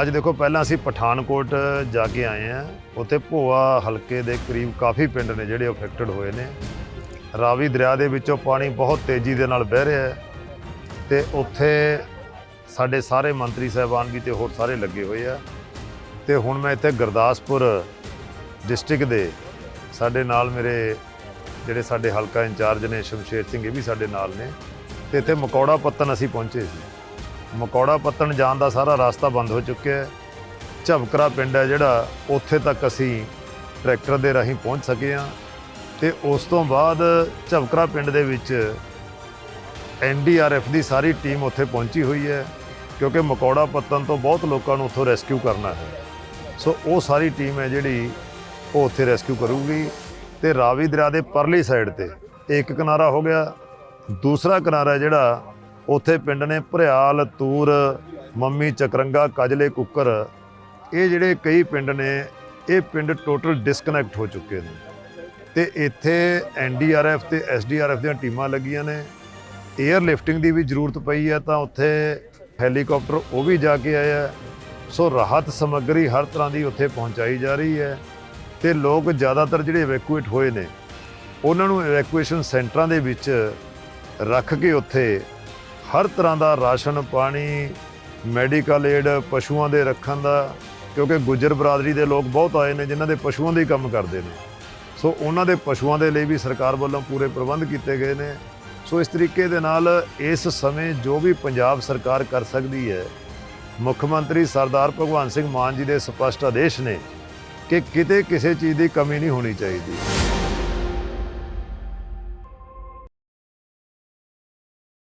ਅੱਜ ਦੇਖੋ, ਪਹਿਲਾਂ ਅਸੀਂ ਪਠਾਨਕੋਟ ਜਾ ਕੇ ਆਏ ਆ ਉੱਥੇ ਭੋਆ ਹਲਕੇ ਦੇ ਕਰੀਬ ਕਾਫੀ ਪਿੰਡ ਨੇ ਜਿਹੜੇ ਅਫੈਕਟਡ ਹੋਏ ਨੇ। ਰਾਵੀ ਦਰਿਆ ਦੇ ਵਿੱਚੋਂ ਪਾਣੀ ਬਹੁਤ ਤੇਜ਼ੀ ਦੇ ਨਾਲ ਵਹਿ ਰਿਹਾ ਹੈ ਤੇ ਉੱਥੇ ਸਾਡੇ ਸਾਰੇ ਮੰਤਰੀ ਸਾਹਿਬਾਨ ਵੀ ਤੇ ਹੋਰ ਸਾਰੇ ਲੱਗੇ ਹੋਏ ਆ। ਤੇ ਹੁਣ ਮੈਂ ਇੱਥੇ ਗੁਰਦਾਸਪੁਰ ਡਿਸਟ੍ਰਿਕਟ ਦੇ ਸਾਡੇ ਨਾਲ ਮੇਰੇ ਜਿਹੜੇ ਸਾਡੇ ਹਲਕਾ ਇੰਚਾਰਜ ਨੇ ਸ਼ਮਸ਼ੇਰ ਸਿੰਘ, ਇਹ ਵੀ ਸਾਡੇ ਨਾਲ ਨੇ। ਤੇ ਇੱਥੇ ਮਕੌੜਾ ਪੱਤਨ ਅਸੀਂ ਪਹੁੰਚੇ ਸੀ। ਮਕੌੜਾ ਪੱਤਣ ਜਾਣ ਦਾ ਸਾਰਾ ਰਸਤਾ ਬੰਦ ਹੋ ਚੁੱਕਿਆ ਹੈ। ਝਬਕਰਾ ਪਿੰਡ ਹੈ ਜਿਹੜਾ, ਉੱਥੇ ਤੱਕ ਅਸੀਂ ਟਰੈਕਟਰ ਦੇ ਰਾਹੀਂ ਪਹੁੰਚ ਸਕੇ ਹਾਂ ਤੇ ਉਸ ਤੋਂ ਬਾਅਦ ਝਬਕਰਾ ਪਿੰਡ ਦੇ ਵਿੱਚ ਐਨਡੀਆਰਐਫ ਦੀ ਸਾਰੀ ਟੀਮ ਉੱਥੇ ਪਹੁੰਚੀ ਹੋਈ ਹੈ, ਕਿਉਂਕਿ ਮਕੌੜਾ ਪੱਤਨ ਤੋਂ ਬਹੁਤ ਲੋਕਾਂ ਨੂੰ ਉੱਥੋਂ ਰੈਸਕਿਊ ਕਰਨਾ ਹੈ। ਸੋ ਉਹ ਸਾਰੀ ਟੀਮ ਹੈ ਜਿਹੜੀ ਉਹ ਉੱਥੇ ਰੈਸਕਿਊ ਕਰੂਗੀ ਤੇ ਰਾਵੀ ਦਰਿਆ ਦੇ ਪਰਲੀ ਸਾਈਡ ਤੇ ਇੱਕ ਕਿਨਾਰਾ ਹੋ ਗਿਆ। ਦੂਸਰਾ ਕਿਨਾਰਾ ਜਿਹੜਾ ਉੱਥੇ ਪਿੰਡ ਨੇ ਭਰਿਆਲ, ਤੂਰ, ਮੰਮੀ ਚਕਰੰਗਾ, ਕਜਲੇ ਕੁੱਕਰ, ਇਹ ਜਿਹੜੇ ਕਈ ਪਿੰਡ ਨੇ, ਇਹ ਪਿੰਡ ਟੋਟਲ ਡਿਸਕਨੈਕਟ ਹੋ ਚੁੱਕੇ ਨੇ। ਤੇ ਇੱਥੇ ਐਨਡੀਆਰਐਫ ਤੇ ਐਸਡੀਆਰਐਫ ਦੀਆਂ ਟੀਮਾਂ ਲੱਗੀਆਂ ਨੇ। 에ਅਰ ਲਿਫਟਿੰਗ ਦੀ ਵੀ ਜ਼ਰੂਰਤ ਪਈ ਹੈ ਤਾਂ ਉੱਥੇ ਹੈਲੀਕਾਪਟਰ ਉਹ ਵੀ ਜਾ ਕੇ ਆਇਆ। ਸੋ ਰਾਹਤ ਸਮੱਗਰੀ ਹਰ ਤਰ੍ਹਾਂ ਦੀ ਉੱਥੇ ਪਹੁੰਚਾਈ ਜਾ ਰਹੀ ਹੈ ਤੇ ਲੋਕ ਜ਼ਿਆਦਾਤਰ ਜਿਹੜੇ ਇਵੈਕੂਏਟ ਹੋਏ ਨੇ, ਉਹਨਾਂ ਨੂੰ ਇਵੈਕੂਏਸ਼ਨ ਸੈਂਟਰਾਂ ਦੇ ਵਿੱਚ ਰੱਖ ਕੇ ਉੱਥੇ ਹਰ ਤਰ੍ਹਾਂ ਦਾ ਰਾਸ਼ਨ, ਪਾਣੀ ਮੈਡੀਕਲ ਏਡ ਪਸ਼ੂਆਂ ਦੇ ਰੱਖਣ ਦਾ, ਕਿਉਂਕਿ ਗੁੱਜਰ ਬਰਾਦਰੀ ਦੇ ਲੋਕ ਬਹੁਤ ਆਏ ਨੇ ਜਿਨ੍ਹਾਂ ਦੇ ਪਸ਼ੂਆਂ ਦੇ ਹੀ ਕੰਮ ਕਰਦੇ ਨੇ। ਸੋ ਉਹਨਾਂ ਦੇ ਪਸ਼ੂਆਂ ਦੇ ਲਈ ਵੀ ਸਰਕਾਰ ਵੱਲੋਂ ਪੂਰੇ ਪ੍ਰਬੰਧ ਕੀਤੇ ਗਏ ਨੇ। ਸੋ ਇਸ ਤਰੀਕੇ ਦੇ ਨਾਲ ਇਸ ਸਮੇਂ ਜੋ ਵੀ ਪੰਜਾਬ ਸਰਕਾਰ ਕਰ ਸਕਦੀ ਹੈ, ਮੁੱਖ ਮੰਤਰੀ ਸਰਦਾਰ ਭਗਵੰਤ ਸਿੰਘ ਮਾਨ ਜੀ ਦੇ ਸਪਸ਼ਟ ਆਦੇਸ਼ ਨੇ ਕਿ ਕਿਤੇ ਕਿਸੇ ਚੀਜ਼ ਦੀ ਕਮੀ ਨਹੀਂ ਹੋਣੀ ਚਾਹੀਦੀ।